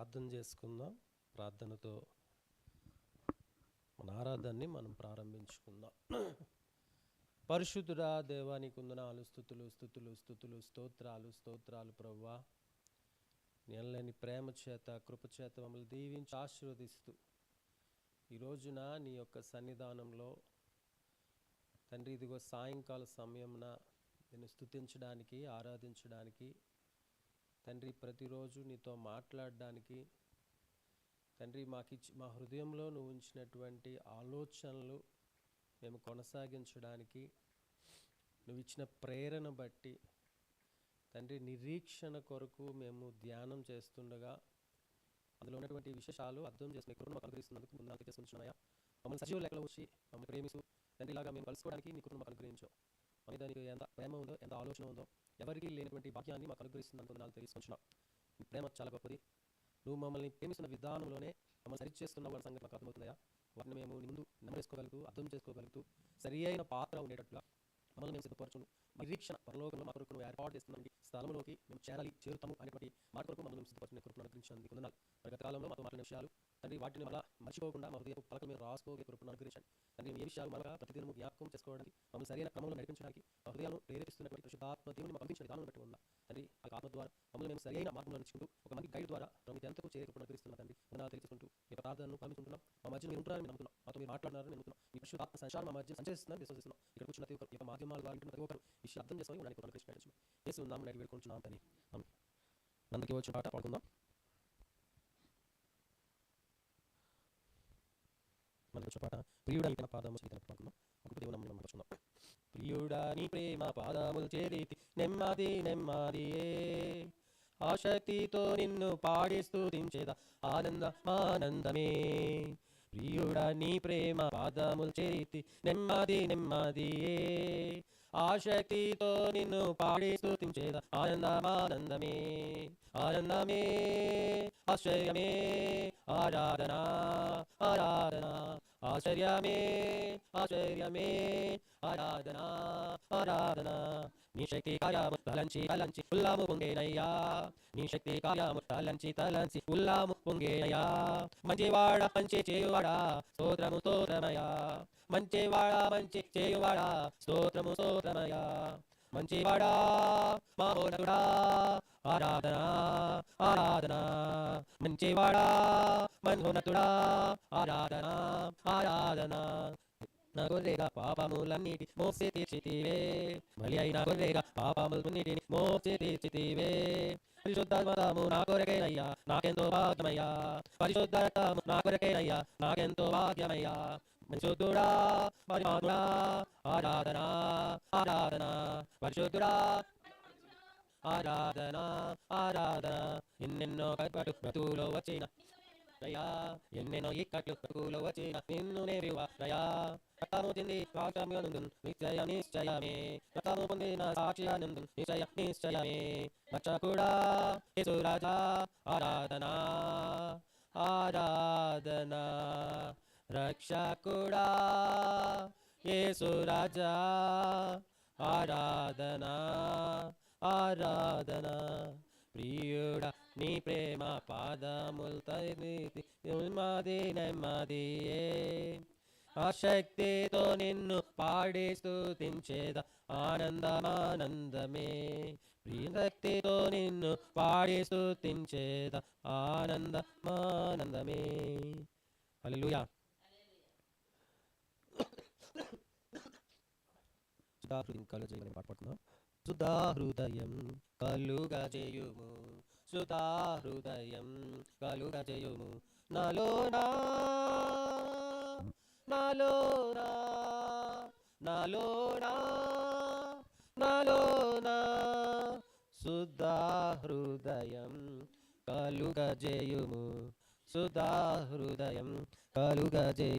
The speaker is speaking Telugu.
ప్రార్థన చేసుకుందాం. ప్రార్థనతో మన ఆరాధనని మనం ప్రారంభించుకుందాం. పరిశుద్ధుడా దేవానికి వందనాలు స్థుతులు స్థుతులు స్థుతులు స్తోత్రాలు స్తోత్రాలు ప్రవ్వా. నెలలేని ప్రేమ చేత కృపచేత మమ్మల్ని దీవించి ఆశీర్వదిస్తూ ఈ రోజున నీ యొక్క సన్నిధానంలో తండ్రి ఇదిగో సాయంకాల సమయమున నేను స్తుతించడానికి ఆరాధించడానికి తండ్రి ప్రతిరోజు నీతో మాట్లాడడానికి తండ్రి మాకిచ్చి మా హృదయంలో నువ్వు ఉంచినటువంటి ఆలోచనలు మేము కొనసాగించడానికి నువ్వు ఇచ్చిన ప్రేరణ బట్టి తండ్రి నిరీక్షణ కొరకు మేము ధ్యానం చేస్తుండగా అందులో ఉన్నటువంటి విశేషాలు అర్థం చేసుకునే కృపను మాకు అనుగ్రహిస్తున్నందుకు ముందు నాకు చేసుకుంటున్నాయా మమ్మల్ని సజీవ లెక్కలో వచ్చి మమ్మల్ని ప్రేమిస్తూ తండ్రి ఇలాగా మేము కలుసుకోవడానికి నీ కృపను మాకు అనుగ్రహించావు మా మీద నీకు ఎంత ప్రేమ ఉందో ఎంత ఆలోచన ఉందో ఎవరికీ లేనటువంటి భాగ్యాన్ని మాకు అనుగ్రహిస్తున్నందుకు నాకు తెలుసుకుంటున్నావు నీ ప్రేమ చాలా గొప్పది. నువ్వు మమ్మల్ని ప్రేమిస్తున్న విధానంలోనే మమ్మల్ని సరిచేస్తున్న వాళ్ళ సంగతి మాకు అర్థమవుతుందా వాటిని మేము నీ ముందు నెమ్మరేసుకోగలుగుతూ అర్థం చేసుకోగలుగుతూ సరి అయిన పాత్ర ఉండేటట్లుగా మమ్మల్ని మేము సిద్ధపరచును నిరీక్షణ పరలోకంలో మా కొరకు ఏర్పాటు చేస్తున్నటువంటి స్థలంలోకి మేము చేరాలి చేరుతాము అనేటువంటి మాట కొరకు మమ్మల్ని సిద్ధపరిచిన కృపను అనుగ్రహించండి కొందనాలు మరి కాలంలో మాతో మాట్లాడిన విషయాలు తండ్రి వాటిని మళ్ళా మర్చిపోకుండా మా హృదయపు పలకలు మీరు రాసుకోగే కృపను అనుగ్రహించండి. తండ్రి ఏ విషయాలు మళ్ళా ప్రతిదినము జ్ఞాపకం చేసుకోవడానికి మమ్మల్ని సరైన క్రమంలో నడిపించడానికి మా హృదయాలను ప్రేరేపిస్తున్నటువంటి పరిశుద్ధాత్మ దేవుని మా పంపించిన విధానం బట్టి ఉందా తండ్రి ఆ ఆత్మ ద్వారా మమ్మల్ని మేము సరైన మార్గంలో నడుచుకుంటూ ఒక మంది గైడ్ ద్వారా ప్రతి ఎంతకు చేరే కృపను అనుగ్రహిస్తున్నా తండ్రి. వందనాలు తెలుసుకుంటూ మీ ప్రార్థనను పంపించుకుంటున్నాం మా మధ్య మీరు ఉంటారని నమ్ముతున్నాం. మాతో మీరు మాట్లాడినారని నమ్ముతున్నాం. మీ పరిశుద్ధాత్మ సంచారం మా మధ్య సంచరిస్తుందని విశ్వసిస్తున్నాం. ఇక్కడ కూర్చున్న ప్రతి ఒక్కరు ఈ యొక్క మాధ్యమాల ద్వారా ప్రతి ఒక్కరు విషయం అర్థం చేసుకొని ఉండడానికి కృష్ణ చేసి ఉందాం నడి వేడుకుంటున్నాం అని అందుకే వచ్చిన పాట పాడుకుందాం. మనకి వచ్చిన పాట. ప్రియుడా పాదము పాడుకుందాం. దేవుని మనం పరుచుకుందాం. ప్రియుడా నీ ప్రేమ పాదములు చేరితి నెమ్మది నెమ్మదియే ఆసక్తితో నిన్ను పాడి స్తుతించేదా ఆనంద ఆనందమే. నీ ప్రేమ పాదములు చేరితి నెమ్మది నెమ్మదియే ఆసక్తితో నిన్ను పాడి స్తుతించేదా ఆనందమానందమే ఆనందమే ఆశ్చర్యమే ఆరాధన ఆరాధన ఆశ్చర్యమే ఆశ్చర్యమే ఆరాధన ఆరాధన నీ శక్తి కార్యము తలంచి తలంచి ఉల్లాము పొంగేనయ్యా నీ శక్తి కార్యము తలంచి తలంచి ఉల్లాము పొంగేనయ్యా మంచివాడ మంచి చేయువాడా స్తోత్రము స్తోత్రమయ్యా మంచివాడ మంచి చేయువాడా స్తోత్రము స్తోత్రమయ్యా మంచివాడా మా ఆరాధనా ఆరాధన మంచివాడా మహోన్నతుడా ఆరాధన ఆరాధన. నా గొర్రెగా పాపములన్నిటి మోసి తీర్చితివే. బలి అయిన గొర్రెగా పాపములన్నిటిని మోసి తీర్చితివే. పరిశుద్ధ నా కొరకేనయ్యా నాకెంతో భాగ్యమయ్యా. పరిశుద్ధాత్మము నా కొరకేనయ్యా నాకెంతో భాగ్యమయ్యా. పరిశుద్ధుడా పరిమానుడా ఆరాధన ఆరాధన. పరిశుద్ధుడా ఆరాధన ఆరాధన. ఎన్నెన్నో కట్పటు బ్రతులో వచ్చిన రయా ఎన్నెన్నో ఇక్కట్లు బ్రతుకులో వచ్చిన నిన్ను నేవివా రయా. రక్తము తింది రాక్షమ్యనందు నిశ్చయ నిశ్చయమే. రక్తము పొందిన సాక్ష్యానందు నిశ్చయ నిశ్చయమే. రక్షకుడా యేసురాజా ఆరాధన. ఆరాధన. రక్షకుడా యేసురాజా ఆరాధన. ఆరాధన. ప్రియుడా నీ ప్రేమ పాదములు తరితి నెమ్మది నెమ్మదియే. ఆసక్తితో నిన్ను పాడి స్తుతించేద ఆనందమానందమే. ప్రియశక్తితో నిన్ను పాడి స్తుతించేద ఆనందమానందమే. సుధాహృదయం కలుగజేయమని పాట పాడుతున్నాం സുതാഹൃദയം കലുക ചെയ്യുമു? സുതാഹൃദയം കലുക ചെയ്യുമു? നാലോനാ നാലോനാ നാലോനാ സുതാഹൃദയം കലുക ചെയ്യുമു? സുതാഹൃദയം കലുക